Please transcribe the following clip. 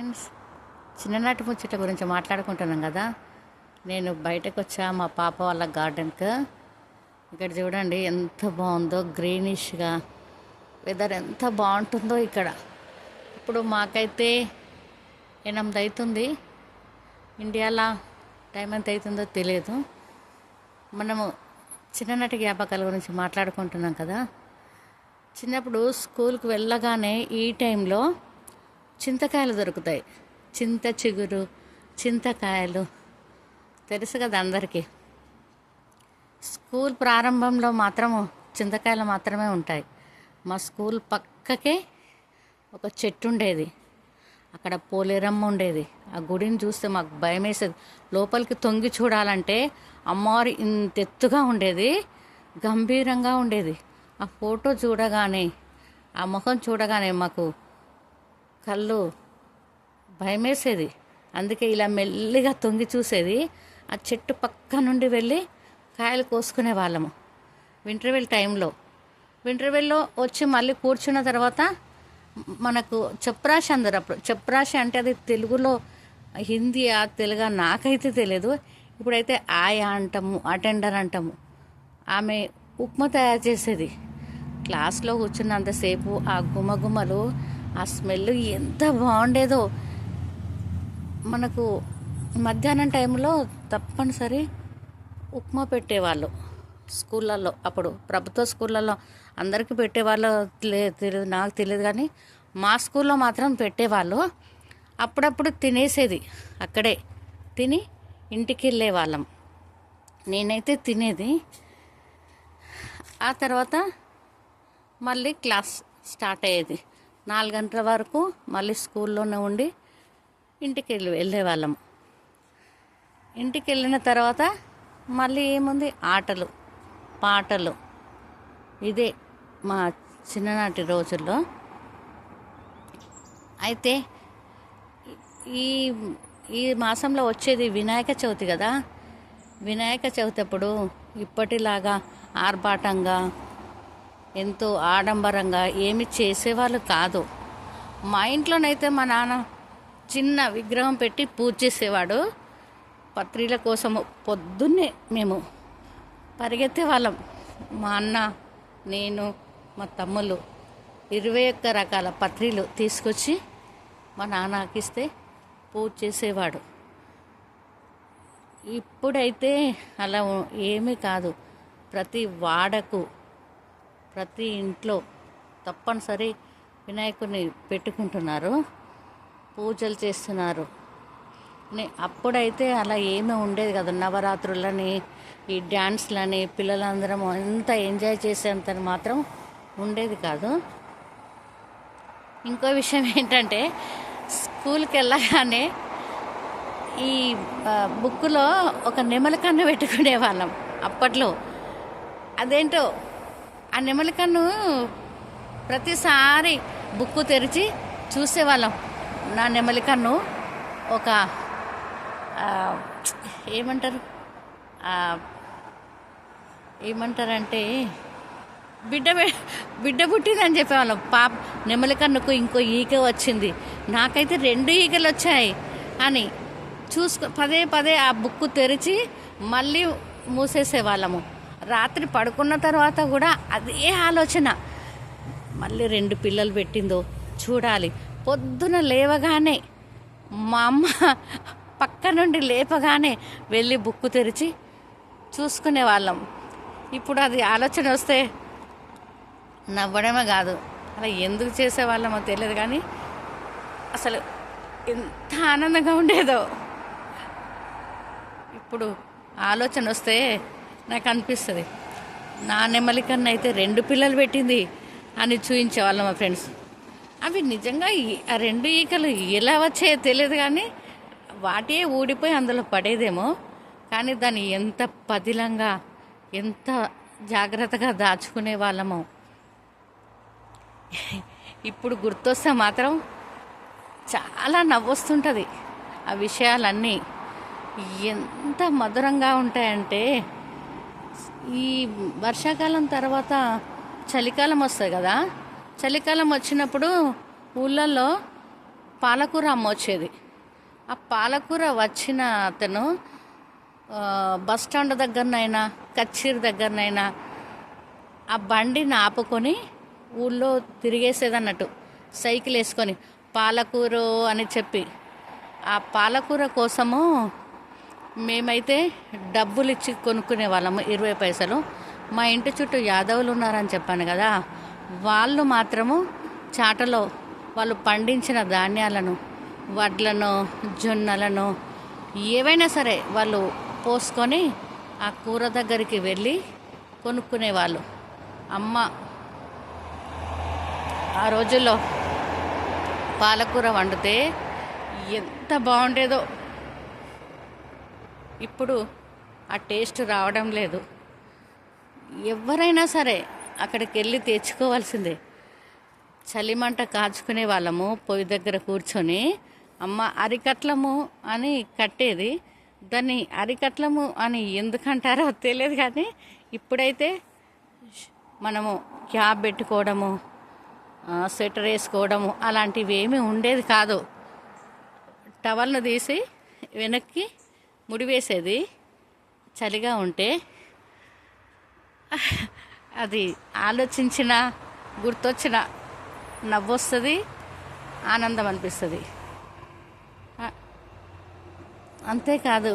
Friends చిన్ననాటి ముచ్చట గురించి మాట్లాడుకుంటున్నాం కదా. నేను బయటకు వచ్చా మా పాప వాళ్ళ గార్డెన్కి. ఇక్కడ చూడండి ఎంత బాగుందో గ్రీనిష్గా. వెదర్ ఎంత బాగుంటుందో ఇక్కడ. ఇప్పుడు మాకైతే ఎనిమిది అవుతుంది ఇండియాలో టైం ఎంత అవుతుందో తెలియదు మనము చిన్ననాటి జ్ఞాపకాల గురించి మాట్లాడుకుంటున్నాం కదా. చిన్నప్పుడు స్కూల్కి వెళ్ళగానే ఈ టైంలో చింతకాయలు దొరుకుతాయి. చింత చిగురు చింతకాయలు. తెలుసు కదా అందరికీ. స్కూల్ ప్రారంభంలో మాత్రము చింతకాయలు మాత్రమే ఉంటాయి. మా స్కూల్ పక్కకే ఒక చెట్టు ఉండేది. అక్కడ పోలేరమ్మ ఉండేది. ఆ గుడిని చూస్తే మాకు భయం వేసేది లోపలికి తొంగి చూడాలంటే అమ్మవారు ఇంత ఎత్తుగా ఉండేది. గంభీరంగా ఉండేది. ఆ ఫోటో చూడగానే ఆ ముఖం చూడగానే మాకు కళ్ళు భయమేసేది. అందుకే ఇలా మెల్లిగా తొంగి చూసేది. ఆ చెట్టు పక్క నుండి వెళ్ళి కాయలు కోసుకునే వాళ్ళము. వింటర్వెల్ టైంలో. వింటర్వెల్లో వచ్చి మళ్ళీ కూర్చున్న తర్వాత మనకు చెప్రాశి అందరు అప్పుడు. చెప్రాశి అంటే అది తెలుగులో హిందీ ఆ తెలుగా నాకైతే తెలియదు ఇప్పుడైతే ఆయా అంటాము అటెండర్ అంటాము. ఆమె ఉప్మా తయారు చేసేది. క్లాస్లో కూర్చున్నంతసేపు ఆ గుమగుమలు ఆ స్మెల్ ఎంత బాగుండేదో. మనకు మధ్యాహ్నం టైంలో తప్పనిసరి ఉప్మా పెట్టేవాళ్ళు స్కూళ్ళల్లో. అప్పుడు ప్రభుత్వ స్కూళ్ళల్లో అందరికీ పెట్టేవాళ్ళు లే- తెలియదు నాకు తెలియదు కానీ మా స్కూల్లో మాత్రం పెట్టేవాళ్ళు. అప్పుడప్పుడు తినేసేది అక్కడే. తిని ఇంటికి వెళ్ళేవాళ్ళం. నేనైతే తినేది. ఆ తర్వాత మళ్ళీ క్లాస్ స్టార్ట్ అయ్యేది. నాలుగు గంటల వరకు మళ్ళీ స్కూల్లోనే ఉండి ఇంటికి వెళ్ళి వెళ్ళేవాళ్ళము. ఇంటికి వెళ్ళిన తర్వాత మళ్ళీ ఏముంది? ఆటలు పాటలు. ఇదే మా చిన్ననాటి రోజుల్లో. అయితే ఈ ఈ మాసంలో వచ్చేది వినాయక చవితి కదా. వినాయక చవితి అప్పుడు ఇప్పటిలాగా ఆర్భాటంగా ఎంతో ఆడంబరంగా ఏమి చేసేవాళ్ళు కాదు. మా ఇంట్లోనైతే మా నాన్న చిన్న విగ్రహం పెట్టి పూజ చేసేవాడు. పత్రిల కోసం పొద్దున్నే మేము పరిగెత్తే వాళ్ళం. మా అన్న నేను మా తమ్ముళ్ళు ఇరవై ఒక్క రకాల పత్రిలు తీసుకొచ్చి మా నాన్నకి ఇస్తే పూజ చేసేవాడు. ఇప్పుడైతే అలా ఏమీ కాదు. ప్రతి వాడకు ప్రతి ఇంట్లో తప్పనిసరి వినాయకుడిని పెట్టుకుంటున్నారు. పూజలు చేస్తున్నారు. అప్పుడైతే అలా ఏమీ ఉండేది కదా. నవరాత్రులని ఈ డ్యాన్స్లని పిల్లలందరం ఎంత ఎంజాయ్ చేసేంత మాత్రం ఉండేది కాదు. ఇంకో విషయం ఏంటంటే స్కూల్కి వెళ్ళగానే ఈ బుక్లో బుక్కులో ఒక నెమలికన్ను పెట్టుకునే వాళ్ళం అప్పట్లో. అదేంటో ఆ నెమలికన్ను ప్రతిసారి బుక్కు తెరిచి చూసేవాళ్ళం. నా నెమలికన్ను ఒక ఏమంటారు? ఏమంటారంటే బిడ్డ బిడ్డ పుట్టిందని చెప్పేవాళ్ళం. పాప నెమలికన్నుకు ఇంకో ఈగ వచ్చింది. నాకైతే రెండు ఈగలు వచ్చాయి అని చూసుకో పదే పదే ఆ బుక్ తెరిచి మళ్ళీ మూసేసేవాళ్ళము. రాత్రి పడుకున్న తర్వాత కూడా అదే ఆలోచన. మళ్ళీ రెండు పిల్లలు పెట్టిందో చూడాలి. పొద్దున లేవగానే మా అమ్మ పక్క నుండి లేపగానే వెళ్ళి బుక్కు తెరిచి చూసుకునే వాళ్ళం. ఇప్పుడు అది ఆలోచన వస్తే నవ్వడమే కాదు. అలా ఎందుకు చేసేవాళ్ళమో తెలియదు కానీ అసలు ఎంత ఆనందంగా ఉండేదో. ఇప్పుడు ఆలోచన వస్తే నాకు అనిపిస్తుంది. నా నెమలి కన్నా అయితే రెండు పిల్లలు పెట్టింది అని చూపించేవాళ్ళం మా ఫ్రెండ్స్. అవి నిజంగా ఈ- ఆ రెండు ఈకలు ఎలా వచ్చాయో తెలియదు కానీ వాటే ఊడిపోయి అందులో పడేదేమో. కానీ దాన్ని ఎంత పదిలంగా ఎంత జాగ్రత్తగా దాచుకునే వాళ్ళము. ఇప్పుడు గుర్తొస్తే మాత్రం చాలా నవ్వొస్తుంటుంది ఆ విషయాలన్నీ. ఎంత మధురంగా ఉంటాయంటే ఈ వర్షాకాలం తర్వాత చలికాలం వస్తుంది కదా? చలికాలం వచ్చినప్పుడు ఊళ్ళల్లో పాలకూర అమ్మొచ్చేది. ఆ పాలకూర వచ్చిన అతను బస్ స్టాండ్ దగ్గరనైనా కచ్చీర్ దగ్గరనైనా ఆ బండిని ఆపుకొని ఊళ్ళో తిరిగేసేది అన్నట్టు సైకిల్ వేసుకొని పాలకూర అని చెప్పి. ఆ పాలకూర కోసము మేమైతే డబ్బులు ఇచ్చి కొనుక్కునే వాళ్ళము ఇరవై పైసలు. మా ఇంటి చుట్టూ యాదవులు ఉన్నారని చెప్పాను కదా వాళ్ళు మాత్రము చాటలో వాళ్ళు పండించిన ధాన్యాలను వడ్లను జొన్నలను ఏవైనా సరే వాళ్ళు పోసుకొని ఆ కూర దగ్గరికి వెళ్ళి కొనుక్కునేవాళ్ళు అమ్మ ఆ రోజుల్లో పాలకూర వండితే ఎంత బాగుండేదో. ఇప్పుడు ఆ టేస్ట్ రావడం లేదు. ఎవరైనా సరే అక్కడికి వెళ్ళి తెచ్చుకోవాల్సిందే. చలిమంట కాచుకునే వాళ్ళము పొయ్యి దగ్గర కూర్చొని అమ్మ అరికట్లము అని కట్టేది దాన్ని అరికట్లము అని ఎందుకంటారో తెలియదు కానీ ఇప్పుడైతే మనము క్యాబ్ పెట్టుకోవడము స్వెటర్ వేసుకోవడము అలాంటివి ఏమీ ఉండేది కాదు. టవల్ను తీసి వెనక్కి ముడివేసేది చలిగా ఉంటే అది ఆలోచించిన గుర్తొచ్చిన నవ్వొస్తుంది ఆనందం అనిపిస్తుంది. అంతేకాదు